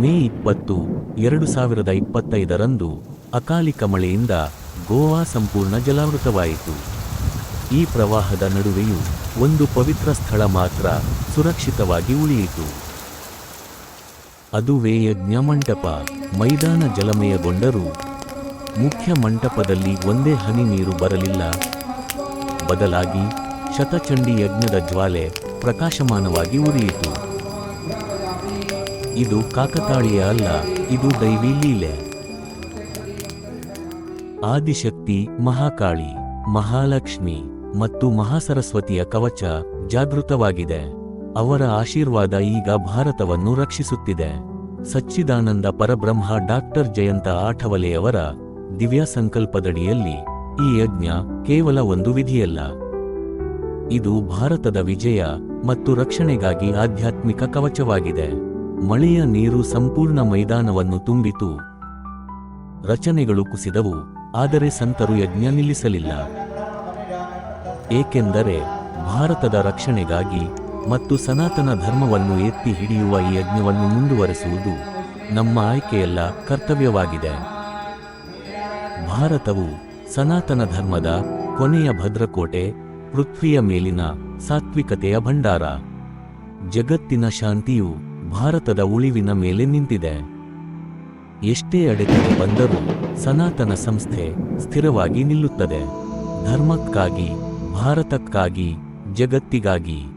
ಮೇ ಇಪ್ಪತ್ತು, ಎರಡು ಸಾವಿರದ ಇಪ್ಪತ್ತೈದರಂದು ಅಕಾಲಿಕ ಮಳೆಯಿಂದ ಗೋವಾ ಸಂಪೂರ್ಣ ಜಲಾವೃತವಾಯಿತು. ಈ ಪ್ರವಾಹದ ನಡುವೆಯೂ ಒಂದು ಪವಿತ್ರ ಸ್ಥಳ ಮಾತ್ರ ಸುರಕ್ಷಿತವಾಗಿ ಉಳಿಯಿತು. ಅದುವೇ ಯಜ್ಞ ಮಂಟಪ ಮೈದಾನ ಜಲಮಯಗೊಂಡರೂ ಮುಖ್ಯ ಮಂಟಪದಲ್ಲಿ ಒಂದೇ ಹನಿ ನೀರು ಬರಲಿಲ್ಲ. ಬದಲಾಗಿ ಶತಚಂಡಿ ಯಜ್ಞದ ಜ್ವಾಲೆ ಪ್ರಕಾಶಮಾನವಾಗಿ ಉರಿಯಿತು. ಇದು ಕಾಕತಾಳೀಯ ಅಲ್ಲ, ಇದು ದೈವಿ ಲೀಲೆ. ಆದಿಶಕ್ತಿ, ಮಹಾಕಾಳಿ, ಮಹಾಲಕ್ಷ್ಮಿ ಮತ್ತು ಮಹಾಸರಸ್ವತಿಯ ಕವಚ ಜಾಗೃತವಾಗಿದೆ. ಅವರ ಆಶೀರ್ವಾದ ಈಗ ಭಾರತವನ್ನು ರಕ್ಷಿಸುತ್ತಿದೆ. ಸಚ್ಚಿದಾನಂದ ಪರಬ್ರಹ್ಮ ಡಾಕ್ಟರ್ ಜಯಂತ ಆಠವಲೆಯವರ ದಿವ್ಯ ಸಂಕಲ್ಪದಡಿಯಲ್ಲಿ ಈ ಯಜ್ಞ ಕೇವಲ ಒಂದು ವಿಧಿಯಲ್ಲ. ಇದು ಭಾರತದ ವಿಜಯ ಮತ್ತು ರಕ್ಷಣೆಗಾಗಿ ಆಧ್ಯಾತ್ಮಿಕ ಕವಚವಾಗಿದೆ. ಮಳೆಯ ನೀರು ಸಂಪೂರ್ಣ ಮೈದಾನವನ್ನು ತುಂಬಿತು. ರಚನೆಗಳು ಕುಸಿದವು, ಆದರೆ ಸಂತರು ಯಜ್ಞ ನಿಲ್ಲಿಸಲಿಲ್ಲ. ಏಕೆಂದರೆ ಭಾರತದ ರಕ್ಷಣೆಗಾಗಿ ಮತ್ತು ಸನಾತನ ಧರ್ಮವನ್ನು ಎತ್ತಿ ಹಿಡಿಯುವ ಈ ಯಜ್ಞವನ್ನು ಮುಂದುವರೆಸುವುದು ನಮ್ಮ ಆಯ್ಕೆಯಲ್ಲ, ಕರ್ತವ್ಯವಾಗಿದೆ. ಭಾರತವು ಸನಾತನ ಧರ್ಮದ ಕೊನೆಯ ಭದ್ರಕೋಟೆ, ಪೃಥ್ವಿಯ ಮೇಲಿನ ಸಾತ್ವಿಕತೆಯ ಭಂಡಾರ. ಜಗತ್ತಿನ ಶಾಂತಿಯು ಭಾರತದ ಉಳಿವಿನ ಮೇಲೆ ನಿಂತಿದೆ. ಎಷ್ಟೇ ಅಡೆತಡೆ ಬಂದರೂ ಸನಾತನ ಸಂಸ್ಥೆ ಸ್ಥಿರವಾಗಿ ನಿಲ್ಲುತ್ತದೆ. ಧರ್ಮಕ್ಕಾಗಿ ಭಾರತಕ್ಕಾಗಿ ಜಗತ್ತಿಗಾಗಿ.